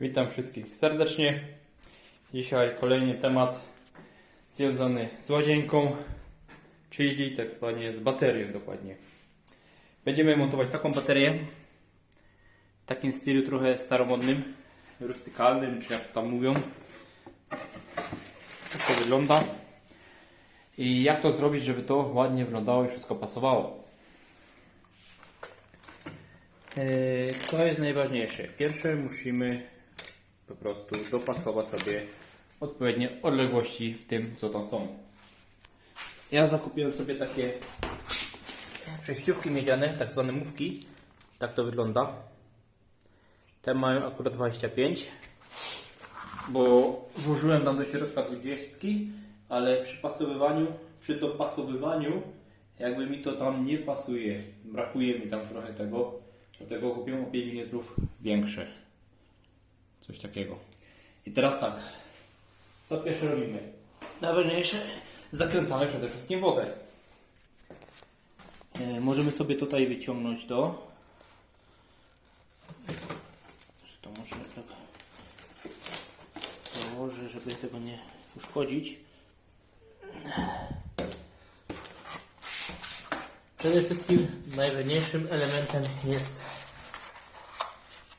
Witam wszystkich serdecznie. Dzisiaj kolejny temat związany z łazienką, czyli tak zwanie z baterią dokładnie. Będziemy montować taką baterię w takim stylu trochę staromodnym, rustykalnym, czy jak tam mówią. Tak to wygląda. I jak to zrobić, żeby to ładnie wyglądało i wszystko pasowało. Yy, Co jest najważniejsze? Pierwsze musimy po prostu dopasować sobie odpowiednie odległości w tym, co tam są. Ja zakupiłem sobie takie przejściówki miedziane, tak zwane mówki. Tak to wygląda. Te mają akurat 25, bo włożyłem tam do środka 20, ale przy pasowywaniu, przy dopasowywaniu jakby mi to tam nie pasuje. Brakuje mi tam trochę tego, dlatego kupiłem o 5 mm większe. Coś takiego. I teraz tak. Co pierwsze robimy? Najważniejsze, zakręcamy przede wszystkim wodę. E, możemy sobie tutaj wyciągnąć to. To może tak założę, żeby tego nie uszkodzić. Przede wszystkim najważniejszym elementem jest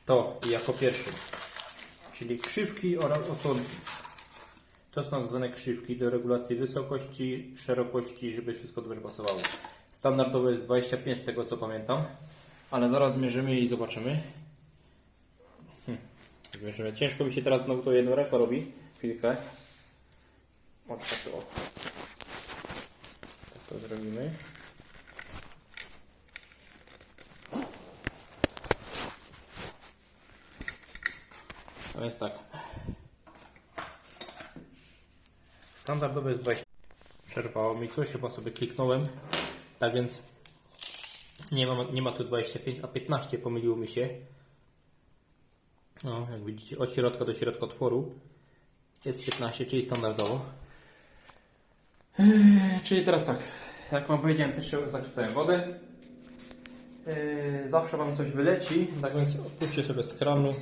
to i jako pierwszy czyli krzywki oraz osłonki. To są zwane krzywki do regulacji wysokości, szerokości, żeby wszystko dobrze pasowało. Standardowe jest 25 z tego co pamiętam, ale zaraz zmierzymy i zobaczymy. Hm. Zmierzymy. Ciężko mi się teraz znowu to jedną ręką robi. Chwilkę. O, tak to. Tak to zrobimy. To jest tak. Standardowy jest 20. Przerwało mi coś, chyba sobie kliknąłem. Tak więc nie ma, nie ma tu 25, a 15 pomyliło mi się. No, jak widzicie, od środka do środka otworu jest 15, czyli standardowo. Eee, czyli teraz tak, jak Wam powiedziałem, pierwsze zakręcałem wodę. Eee, zawsze Wam coś wyleci, tak więc odpuśćcie sobie z kranu.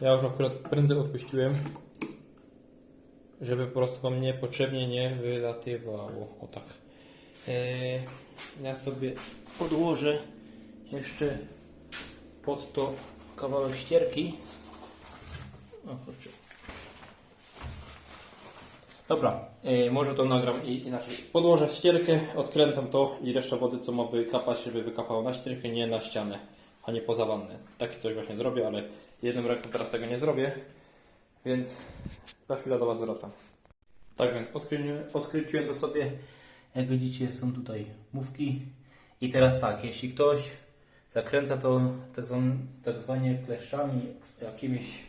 Ja już akurat prędzej odpuściłem, żeby po prostu Wam niepotrzebnie nie wylatywało. O tak. Eee, ja sobie podłożę jeszcze pod to kawałek ścierki. O. Dobra, e, może to nagram i inaczej. Podłożę ścierkę, odkręcam to i reszta wody, co ma wykapać, żeby wykapało na ścierkę, nie na ścianę, a nie poza wannę. Takie coś właśnie zrobię, ale jedną ręką teraz tego nie zrobię, więc za chwilę do Was wracam. Tak więc odkręciłem, to sobie. Jak widzicie, są tutaj mówki. I teraz tak, jeśli ktoś zakręca to tak, zwan, tak zwanie kleszczami, jakimiś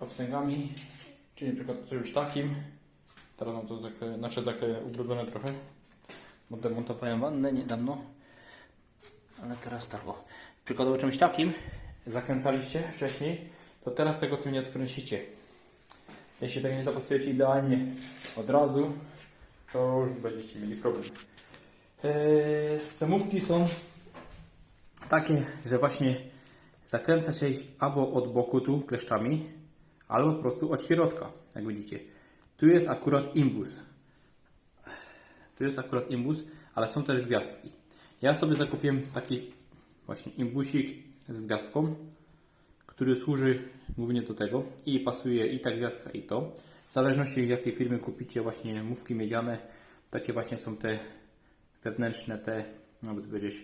obsęgami, czyli na przykład czymś takim, teraz mam to takie, znaczy takie ubrudzone trochę, bo demontowałem wannę niedawno, ale teraz tak o. Przykładowo czymś takim zakręcaliście wcześniej, to teraz tego tym nie odkręcicie. Jeśli tego nie dopasujecie idealnie od razu, to już będziecie mieli problem. Eee, Stemówki są takie, że właśnie zakręca się albo od boku tu kleszczami, albo po prostu od środka, jak widzicie. Tu jest akurat imbus. Tu jest akurat imbus, ale są też gwiazdki. Ja sobie zakupiłem taki właśnie imbusik z gwiazdką, który służy głównie do tego i pasuje i ta gwiazdka i to. W zależności jakiej firmy kupicie właśnie mówki miedziane, takie właśnie są te wewnętrzne, te, no by powiedzieć,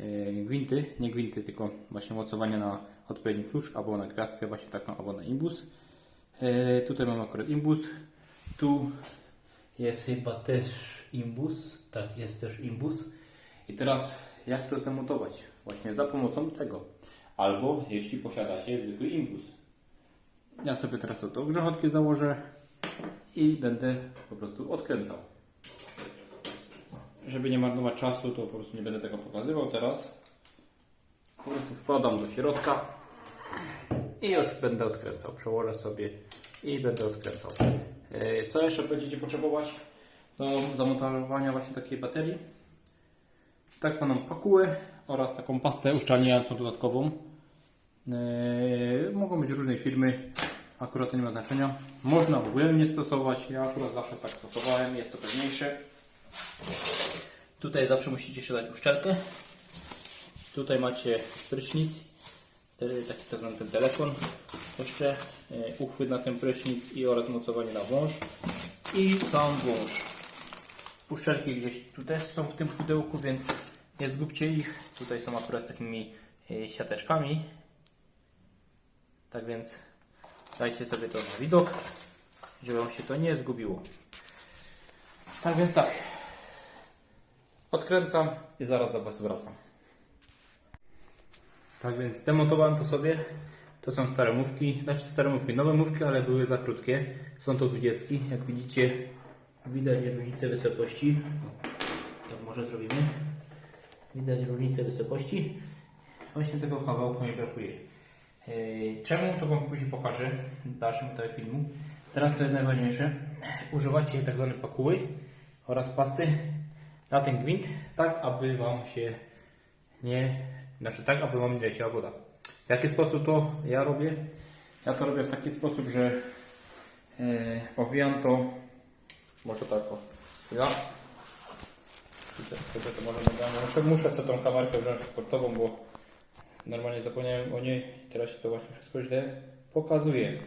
e, gwinty, nie gwinty, tylko właśnie mocowanie na odpowiedni klucz, albo na gwiazdkę właśnie taką, albo na imbus. E, tutaj mam akurat imbus, tu jest chyba też imbus, tak, jest też imbus. I teraz jak to zdemontować? Właśnie za pomocą tego. Albo jeśli posiadacie zwykły imbus. Ja sobie teraz to do grzechotki założę i będę po prostu odkręcał. Żeby nie marnować czasu, to po prostu nie będę tego pokazywał teraz. Po prostu wkładam do środka i już będę odkręcał. Przełożę sobie i będę odkręcał. E, Co jeszcze będziecie potrzebować do zamontowania właśnie takiej baterii? Tak zwaną pakułę oraz taką pastę uszczelniającą dodatkową. Yy, mogą być różne firmy, akurat to nie ma znaczenia. Można w ogóle nie stosować, ja akurat zawsze tak stosowałem, jest to pewniejsze. Tutaj zawsze musicie jeszcze dać uszczelkę. Tutaj macie prysznic, taki tak zwany ten telefon, jeszcze e, uchwyt na ten prysznic i oraz mocowanie na wąż i sam wąż. Uszczelki gdzieś tu też są w tym pudełku, więc nie zgubcie ich. Tutaj są akurat takimi e, siateczkami. Tak więc dajcie sobie to na widok, żeby Wam się to nie zgubiło. Tak więc tak. Odkręcam i zaraz do Was wracam. Tak więc demontowałem to sobie. To są stare mówki, znaczy stare mówki, nowe mówki, ale były za krótkie. Są to 20. Jak widzicie, widać różnicę wysokości. Tak może zrobimy. Widać różnicę wysokości. Właśnie tego kawałku mi brakuje. Yy, Czemu to Wam później pokażę w dalszym etapie filmu. Teraz to jest najważniejsze. Używacie tak zwane pakuły oraz pasty na ten gwint, tak aby Wam się nie, znaczy tak, aby Wam nie leciała woda. W jaki sposób to ja robię? Ja to robię w taki sposób, że e, owijam to, może tak o, ja, Widzę, to może nagramy. muszę, muszę sobie tą kamerkę wziąć sportową, bo normalnie zapomniałem o niej teraz się to właśnie wszystko źle pokazuje.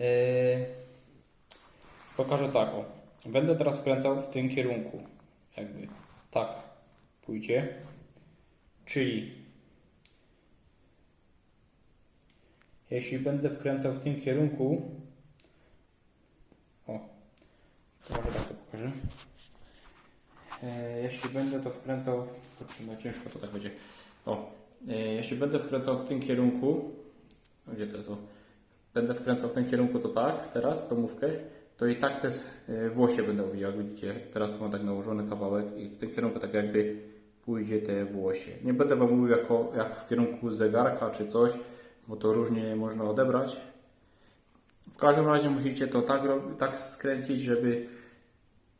E, pokażę tak, o. Będę teraz wkręcał w tym kierunku. Jakby tak pójdzie. Czyli jeśli będę wkręcał w tym kierunku, o, to może tak to pokażę. E, jeśli będę to wkręcał, no ciężko to tak będzie. O, e, jeśli będę wkręcał w tym kierunku, gdzie to jest? O, będę wkręcał w tym kierunku, to tak, teraz tą mówkę, to i tak te e, włosie będę owijał. Jak Widzicie, teraz tu mam tak nałożony kawałek i w tym kierunku tak jakby pójdzie te włosie. Nie będę Wam mówił jako, jak w kierunku zegarka czy coś, bo to różnie można odebrać. W każdym razie musicie to tak, tak skręcić, żeby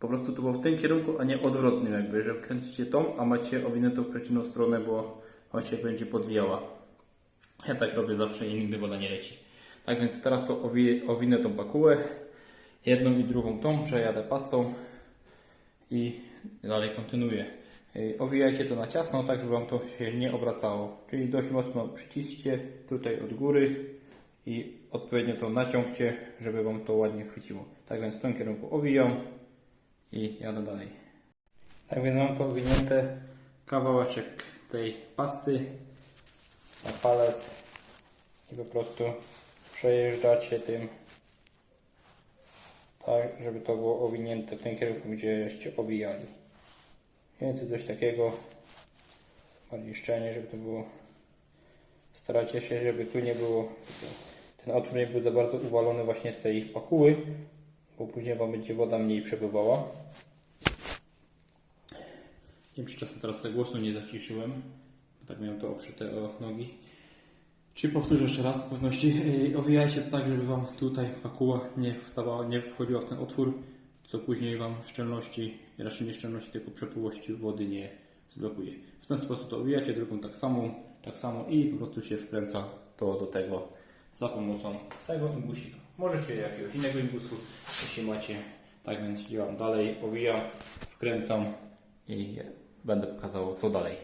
po prostu to było w tym kierunku, a nie odwrotnym jakby, że kręcicie tą, a macie owinętą w przeciwną stronę, bo on się będzie podwijała. Ja tak robię zawsze i nigdy woda nie leci. Tak więc teraz to owi- owinę tą pakułę, jedną i drugą tą, przejadę pastą i dalej kontynuuję. Yy, Owijajcie to na ciasno, tak żeby Wam to się nie obracało. Czyli dość mocno przyciście tutaj od góry i odpowiednio to naciągcie, żeby Wam to ładnie chwyciło. Tak więc w tym kierunku owijam i jadę dalej. Tak więc mam to owinięte kawałeczek tej pasty na palec i po prostu przejeżdżacie tym tak, żeby to było owinięte w tym kierunku, gdzieście owijali. Więcej coś takiego, bardziej szczelnie, żeby to było. Starajcie się, żeby tu nie było, ten otwór nie był za bardzo uwalony właśnie z tej pakuły, bo później Wam będzie woda mniej przepływała. Nie wiem, czy czasem teraz sobie głosu nie zaciszyłem, bo tak miałem to oprzyte o nogi. Czy powtórzę jeszcze raz z pewności. Owijajcie tak, żeby Wam tutaj pakuła nie, nie wchodziła w ten otwór, co później Wam szczelności, raczej nie szczelności, tylko przepływości wody nie zblokuje. W ten sposób to owijacie, drugą tak samą, tak samo i po prostu się wkręca to do tego za pomocą tego imbusika. Możecie jakiegoś innego imbusu, jeśli macie. Tak więc działam dalej, owijam, wkręcam i będę pokazał co dalej.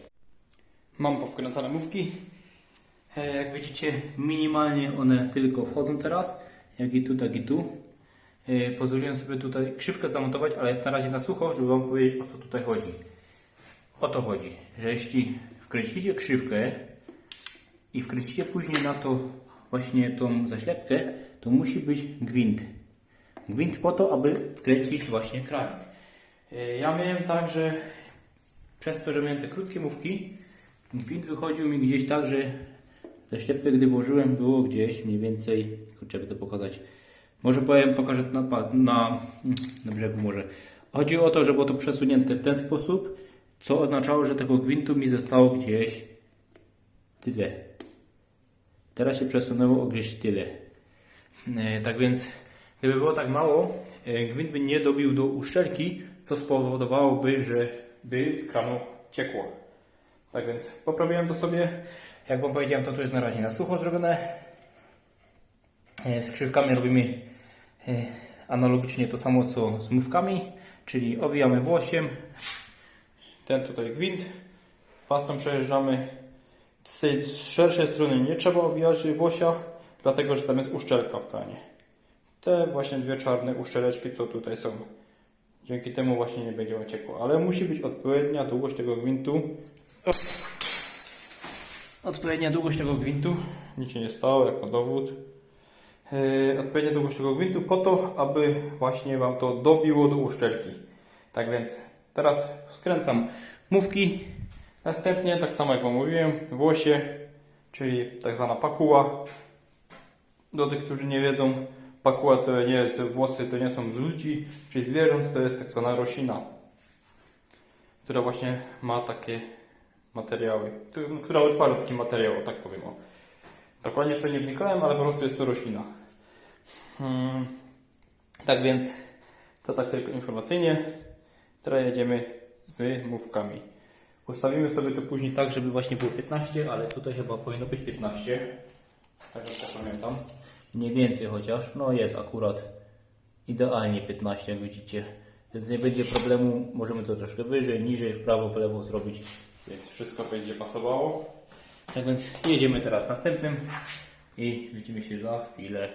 Mam powkręcane mówki. E, Jak widzicie, minimalnie one tylko wchodzą teraz, jak i tu, tak i tu. E, Pozwoliłem sobie tutaj krzywkę zamontować, ale jest na razie na sucho, żeby Wam powiedzieć o co tutaj chodzi. O to chodzi, że jeśli wkręcicie krzywkę i wkręcicie później na to właśnie tą zaślepkę, to musi być gwint. Gwint po to, aby wkręcić właśnie krawik. E, Ja miałem tak, że przez to, że miałem te krótkie mówki, gwint wychodził mi gdzieś tak, że zaślepkę gdy włożyłem było gdzieś mniej więcej, kurczę, by to pokazać. Może powiem, pokażę to na, na, na brzegu może. Chodzi o to, że było to przesunięte w ten sposób, co oznaczało, że tego gwintu mi zostało gdzieś tyle. Teraz się przesunęło o gdzieś tyle. E, tak więc, gdyby było tak mało, e, gwint by nie dobił do uszczelki, co spowodowałoby, że by z kranu ciekło. Tak więc poprawiłem to sobie. Jak Wam powiedziałem, to tu jest na razie na sucho zrobione. E, Z krzywkami robimy e, analogicznie to samo co z mówkami, czyli owijamy włosiem, ten tutaj gwint, pastą przejeżdżamy. Z tej szerszej strony nie trzeba owijać włosia, dlatego że tam jest uszczelka w kranie. Te właśnie dwie czarne uszczeleczki, co tutaj są. Dzięki temu właśnie nie będzie ciekło, ale musi być odpowiednia długość tego gwintu. Odpowiednia długość tego gwintu, nic się nie stało, jako dowód. Yy, odpowiednia długość tego gwintu po to, aby właśnie Wam to dobiło do uszczelki. Tak więc teraz skręcam mówki. Następnie, tak samo jak Wam mówiłem, włosie, czyli tak zwana pakuła. Do tych, którzy nie wiedzą, pakuła to nie jest włosy, to nie są z ludzi, czy zwierząt, to jest tak zwana roślina, która właśnie ma takie materiały, która wytwarza taki materiał, tak powiem. Dokładnie w to nie wnikałem, ale po prostu jest to roślina. Hmm. Tak więc, to tak tylko informacyjnie. Teraz jedziemy z mówkami. Ustawimy sobie to później tak, żeby właśnie było 15, ale tutaj chyba powinno być 15. Tak jak to pamiętam. Mniej więcej chociaż. No jest akurat idealnie 15, jak widzicie. Więc nie będzie problemu. Możemy to troszkę wyżej, niżej, w prawo, w lewo zrobić. Więc wszystko będzie pasowało. Tak więc jedziemy teraz następnym i widzimy się za chwilę.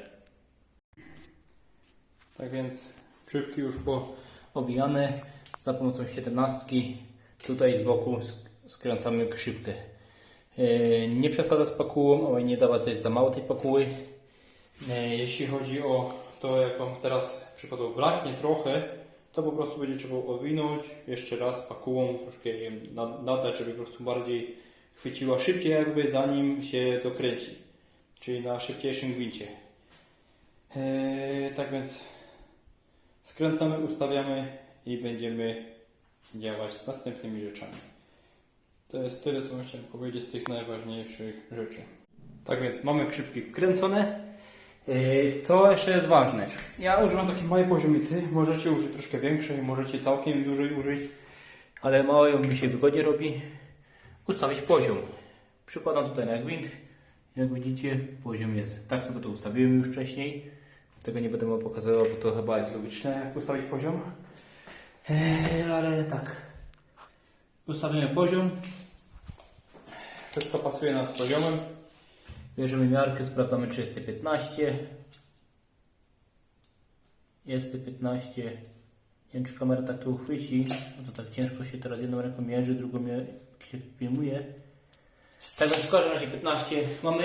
Tak więc krzywki już po owijane za pomocą 17 tutaj z boku sk- skręcamy krzywkę. Yy, Nie przesada z pakułą, ale nie dawa to jest za mało tej pakuły. Yy, Jeśli chodzi o to, jak Wam teraz przykładowo braknie trochę, to po prostu będzie trzeba owinąć jeszcze raz pakułą, troszkę nadać, żeby po prostu bardziej chwyciła szybciej jakby zanim się dokręci, czyli na szybciejszym gwincie. Yy, tak więc skręcamy, ustawiamy i będziemy działać z następnymi rzeczami. To jest tyle, co chciałem powiedzieć z tych najważniejszych rzeczy. Tak więc mamy krzywki wkręcone. Yy, Co jeszcze jest ważne? Ja używam takiej małej poziomicy. Możecie użyć troszkę większej, możecie całkiem dużej użyć, ale małej mi się wygodnie robi. Ustawić poziom. Przykładam tutaj na gwint. Jak widzicie, poziom jest. Tak sobie to ustawiłem już wcześniej. Tego nie będę wam pokazywał, bo to chyba jest logiczne, jak ustawić poziom. Eee, ale tak. Ustawimy poziom. Wszystko pasuje nam poziomem. Bierzemy miarkę, sprawdzamy czy jest to 15. Jest to 15. Nie wiem czy kamera tak to uchwyci. No to tak ciężko się teraz jedną ręką mierzy, drugą się filmuje. Tak więc w każdym razie 15 mamy.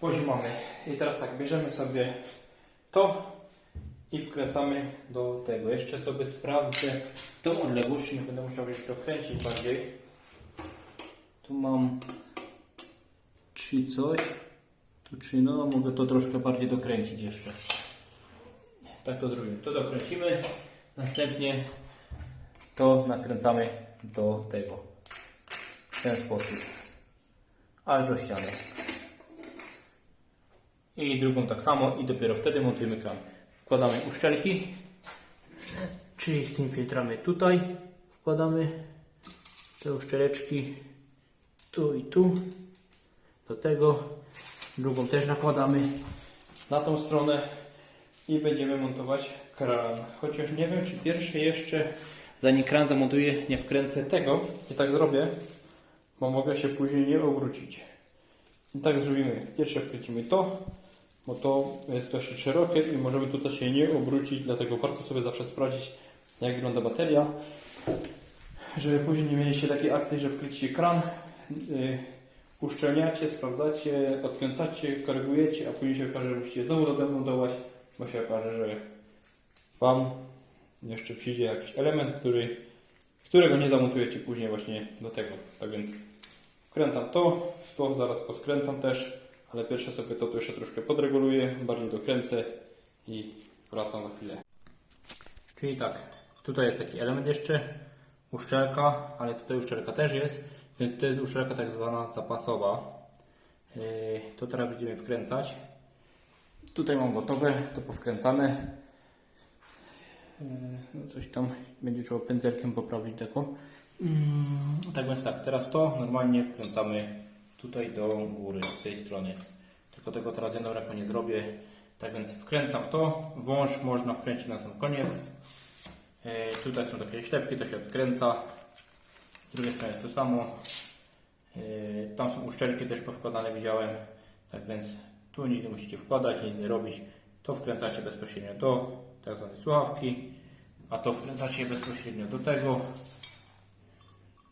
Poziom mamy. I teraz tak, bierzemy sobie to i wkręcamy do tego. Jeszcze sobie sprawdzę tą odległość, nie będę musiał jeszcze kręcić bardziej. Tu mam 3 coś, tu 3, no mogę to troszkę bardziej dokręcić jeszcze. Tak to zrobimy. To dokręcimy, następnie to nakręcamy do tego. W ten sposób. Aż do ściany. I drugą tak samo i dopiero wtedy montujemy kran. Wkładamy uszczelki, czyli z tym filtrami tutaj wkładamy te uszczeleczki tu i tu do tego. Drugą też nakładamy na tą stronę i będziemy montować kran. Chociaż nie wiem, czy pierwszy jeszcze, zanim kran zamontuję, nie wkręcę tego i tak zrobię, bo mogę się później nie obrócić. I tak zrobimy. Pierwsze wkręcimy to, bo to jest dość szerokie i możemy tutaj się nie obrócić, dlatego warto sobie zawsze sprawdzić, jak wygląda bateria, żeby później nie mieliście takiej akcji, że wkręcicie kran, yy, uszczelniacie, sprawdzacie, odkręcacie, korygujecie, a później się okaże, że musicie znowu dodemontować, bo się okaże, że Wam jeszcze przyjdzie jakiś element, który, którego nie zamontujecie później właśnie do tego. Tak więc wkręcam to, to zaraz poskręcam też, ale pierwsze sobie to tu jeszcze troszkę podreguluję, bardziej dokręcę i wracam za chwilę. Czyli tak, tutaj jest taki element jeszcze, uszczelka, ale tutaj uszczelka też jest, to jest uszczelka tak zwana zapasowa. Yy, To teraz będziemy wkręcać. Tutaj mam gotowe, to powkręcane. Yy, No coś tam będzie trzeba pędzelkiem poprawić taką. Mm, Tak więc tak, teraz to normalnie wkręcamy tutaj do góry, z tej strony. Tylko tego teraz jedną ręką nie zrobię. Tak więc wkręcam to. Wąż można wkręcić na sam koniec. E, tutaj są takie ślepki, to się odkręca. Z drugiej strony jest to samo. E, tam są uszczelki też powkładane, widziałem. Tak więc tu nic nie musicie wkładać, nic nie robić. To wkręcacie bezpośrednio do tak zwanej słuchawki, a to wkręcacie bezpośrednio do tego.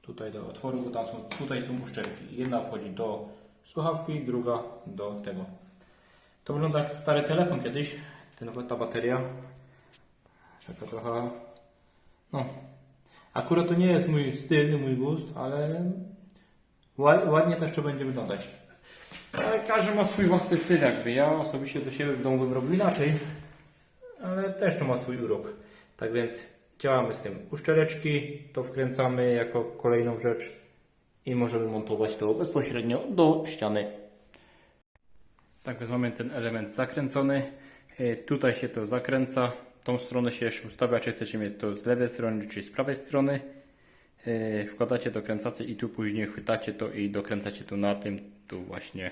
Tutaj do otworu, bo tam są, tutaj są uszczelki. Jedna wchodzi do słuchawki, druga do tego. To wygląda jak stary telefon kiedyś. Ten, ta bateria. Taka trochę. No. Akurat to nie jest mój styl, mój gust, ale ła- ładnie to jeszcze będzie wyglądać. Ale każdy ma swój własny styl jakby. Ja osobiście do siebie w domu bym robił inaczej. Ale też to ma swój urok. Tak więc działamy z tym. Uszczeleczki to wkręcamy jako kolejną rzecz i możemy montować to bezpośrednio do ściany. Tak więc mamy ten element zakręcony. E, Tutaj się to zakręca. Tą stronę się jeszcze ustawia, czy chcecie mieć to z lewej strony, czy z prawej strony. E, Wkładacie do kręcacy i tu później chwytacie to i dokręcacie to na tym. Tu właśnie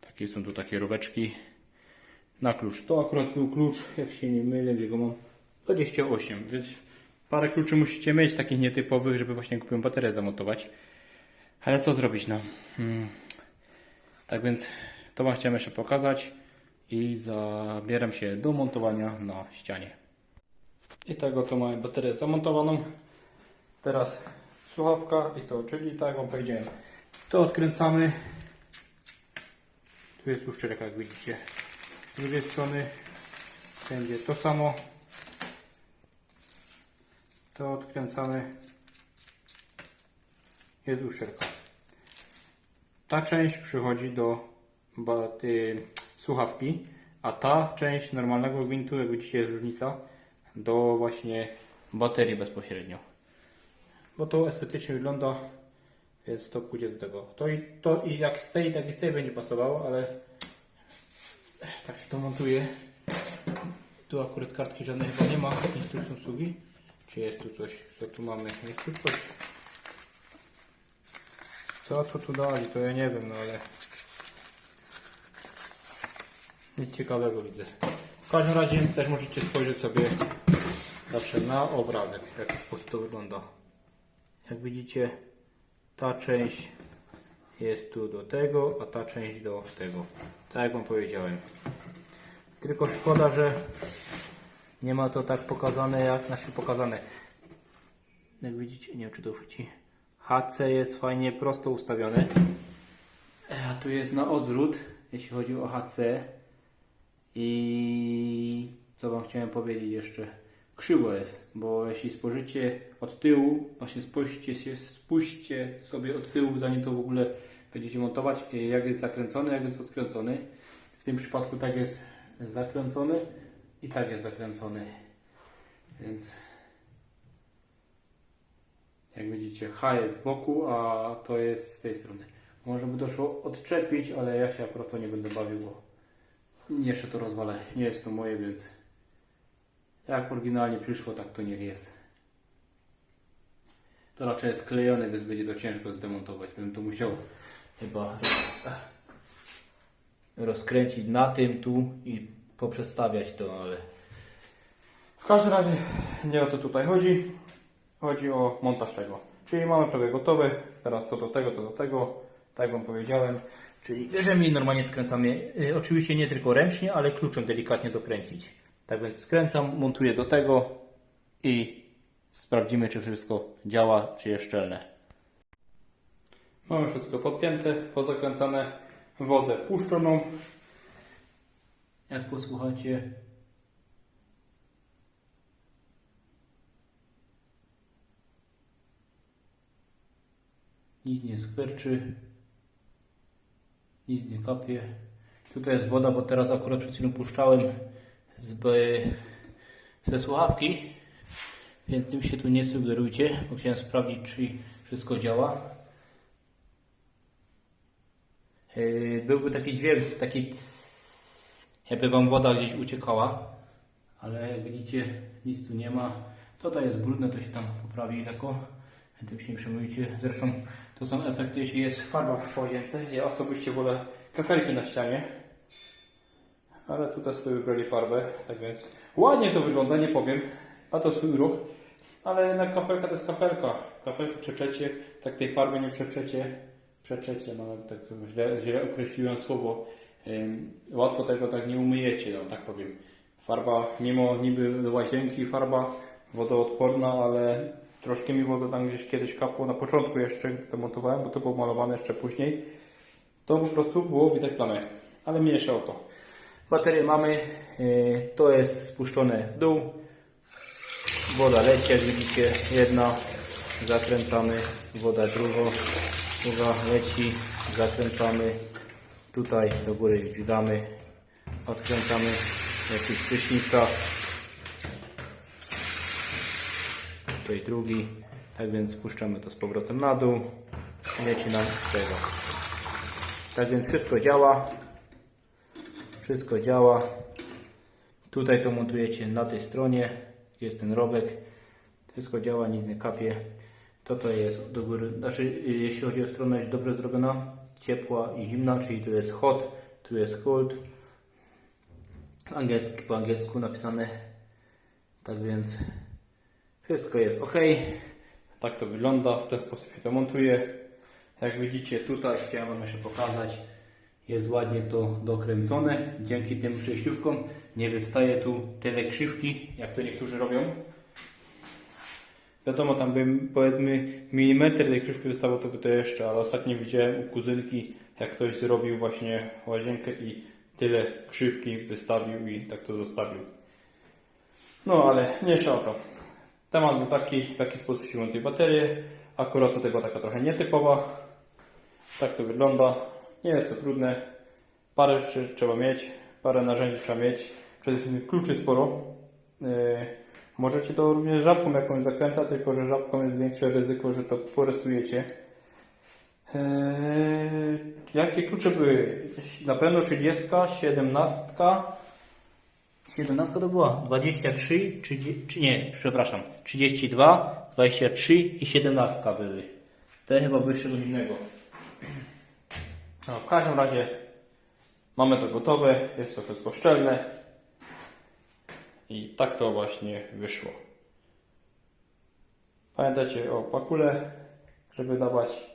takie są tu takie roweczki na klucz. To akurat był klucz, jak się nie mylę, jego mam 28, więc parę kluczy musicie mieć takich nietypowych, żeby właśnie kupiłem baterię zamontować. Ale co zrobić, no. Hmm. Tak więc to Wam chciałem jeszcze pokazać i zabieram się do montowania na ścianie. I tego to mamy baterię zamontowaną. Teraz słuchawka i to, czyli tak Wam powiedziałem. To odkręcamy. Tu jest uszczelka, jak widzicie. Z drugiej strony będzie to samo. To odkręcamy. Jest uszczelka. Ta część przychodzi do y, słuchawki, a ta część normalnego gwintu, jak widzicie jest różnica, do właśnie baterii bezpośrednio. Bo to estetycznie wygląda, więc to pójdzie do tego. To i, to i jak z tej, tak i z tej będzie pasowało, ale tak się to montuje. Tu akurat kartki żadnej chyba nie ma, instrukcji obsługi. Czy jest tu coś, co tu mamy? Jest tu coś. Co to tu dali, to ja nie wiem, no ale nic ciekawego widzę. W każdym razie też możecie spojrzeć sobie zawsze na obrazek, w jaki sposób to wygląda. Jak widzicie, ta część jest tu do tego, a ta część do tego. Tak jak Wam powiedziałem. Tylko szkoda, że nie ma to tak pokazane jak znaczy pokazane. Jak widzicie, nie wiem czy to chwyci. HC jest fajnie prosto ustawiony. A tu jest na odwrót, jeśli chodzi o HC. I co Wam chciałem powiedzieć jeszcze? Krzywo jest, bo jeśli spojrzycie od tyłu, właśnie spójrzcie, się, spójrzcie sobie od tyłu, zanim to w ogóle będziecie montować, y, jak jest zakręcony, jak jest odkręcony. W tym przypadku tak jest zakręcony i tak jest zakręcony. Więc jak widzicie, H jest z boku, a to jest z tej strony. Może by doszło odczepić, ale ja się akurat to nie będę bawił, bo jeszcze to rozwalę. Nie jest to moje, więc jak oryginalnie przyszło, tak to niech jest. To raczej jest klejone, więc będzie to ciężko zdemontować. Bym to musiał chyba rozkręcić na tym tu i poprzestawiać to, ale w każdym razie nie o to tutaj chodzi. Chodzi o montaż tego. Czyli mamy prawie gotowe. Teraz to do tego, to do tego. Tak Wam powiedziałem. Czyli bierzemy i normalnie skręcamy. Y, oczywiście nie tylko ręcznie, ale kluczem delikatnie dokręcić. Tak więc skręcam, montuję do tego i sprawdzimy, czy wszystko działa, czy jest szczelne. Mamy wszystko podpięte, pozakręcane, wodę puszczoną. Jak posłuchacie, nic nie skwerczy, nic nie kapie. Tutaj jest woda, bo teraz akurat przed chwilą puszczałem z, ze słuchawki, więc tym się tu nie sugerujcie, bo chciałem sprawdzić, czy wszystko działa. Yy, Byłby taki dźwięk, taki jakby wam woda gdzieś uciekała, ale jak widzicie, nic tu nie ma. Tutaj jest brudne, to się tam poprawi lekko. Tym się nie przejmujcie. Zresztą to są efekty, jeśli jest farba w łazience. Ja osobiście wolę kafelki na ścianie. Ale tutaj sobie wybrali farbę, tak więc ładnie to wygląda, nie powiem. Ma to swój ruch, ale jednak kafelka to jest kafelka. Kafelkę przeczecie, tak tej farby nie przeczecie. Przeczecie, no tak źle, źle określiłem słowo. Ym, łatwo tego tak nie umyjecie, no tak powiem. Farba, mimo niby łazienki, farba wodoodporna, ale troszkę mi woda tam gdzieś kiedyś kapło na początku jeszcze, gdy to montowałem, bo to było malowane jeszcze później. To po prostu było widać plamę, ale mniejsza o to. Baterię mamy, yy, to jest spuszczone w dół. Woda leci, jak widzicie, jedna, zakręcamy, woda druga, druga leci, zakręcamy, tutaj do góry dźwigamy, odkręcamy, z prysznica, tutaj drugi, tak więc spuszczamy to z powrotem na dół, leci nam z tego. Tak więc wszystko działa, wszystko działa. Tutaj to montujecie na tej stronie, gdzie jest ten rowek. Wszystko działa, nic nie kapie. To to jest do góry, znaczy jeśli chodzi o stronę jest dobrze zrobiona, ciepła i zimna, czyli tu jest hot, tu jest cold. Angielski, po angielsku napisane. Tak więc wszystko jest ok. Tak to wygląda, w ten sposób się to montuje. Jak widzicie tutaj, chciałem Wam jeszcze pokazać, jest ładnie to dokręcone. Dzięki tym przejściówkom nie wystaje tu tyle krzywki, jak to niektórzy robią. Wiadomo, tam bym powiedzmy milimetr tej krzywki wystało, to by to jeszcze, ale ostatnio widziałem u kuzynki, jak ktoś zrobił właśnie łazienkę i tyle krzywki wystawił i tak to zostawił. No ale mniejsza o to. Temat był taki, w jaki sposób się montuje baterię. Akurat tutaj była taka trochę nietypowa. Tak to wygląda. Nie jest to trudne. Parę rzeczy trzeba mieć, parę narzędzi trzeba mieć. Przede wszystkim kluczy sporo. Yy, możecie to również żabką jakąś zakręcać, tylko że żabką jest większe ryzyko, że to porysujecie. Yy, jakie klucze były? Na pewno 30, 17. 17 to była 23, 30, czy nie, przepraszam, 32, 23 i 17 były. Te chyba były czegoś innego. No, w każdym razie mamy to gotowe, jest to wszystko szczelne i tak to właśnie wyszło. Pamiętajcie o pakule, żeby dawać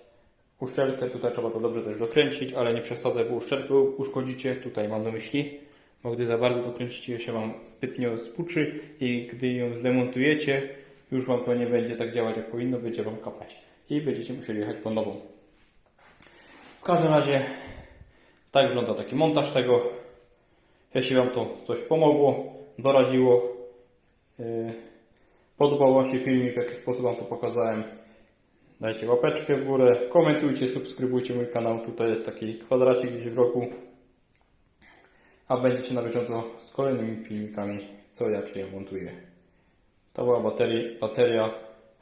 uszczelkę, tutaj trzeba to dobrze też dokręcić, ale nie przesadzę, bo uszczelkę uszkodzicie, tutaj mam na myśli, bo gdy za bardzo dokręcicie się Wam zbytnio spuczy i gdy ją zdemontujecie, już Wam to nie będzie tak działać jak powinno, będzie Wam kapać i będziecie musieli jechać po nową. W każdym razie tak wygląda taki montaż tego. Jeśli Wam to coś pomogło, doradziło, yy, podobał Wam się filmik, w jaki sposób Wam to pokazałem, dajcie łapeczkę w górę, komentujcie, subskrybujcie mój kanał. Tutaj jest taki kwadracik gdzieś w roku, a będziecie na bieżąco z kolejnymi filmikami, co jak się montuje. To była bateria, bateria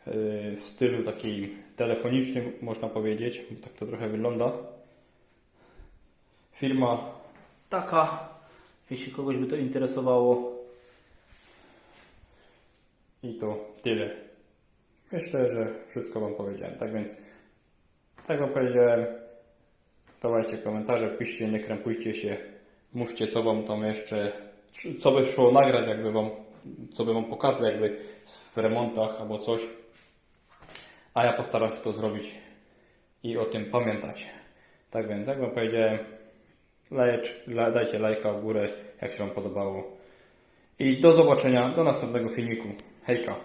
w stylu takim telefonicznym, można powiedzieć, bo tak to trochę wygląda. Firma taka, jeśli kogoś by to interesowało. I to tyle. Myślę, że wszystko Wam powiedziałem. Tak więc, tak Wam powiedziałem, dawajcie komentarze, piszcie, nie krępujcie się, mówcie co Wam tam jeszcze, co by szło nagrać, jakby Wam, co by Wam pokazać, jakby w remontach albo coś. A ja postaram się to zrobić i o tym pamiętać. Tak więc, jak Wam powiedziałem, dajcie lajka w górę, jak się Wam podobało. I do zobaczenia, do następnego filmiku. Hejka!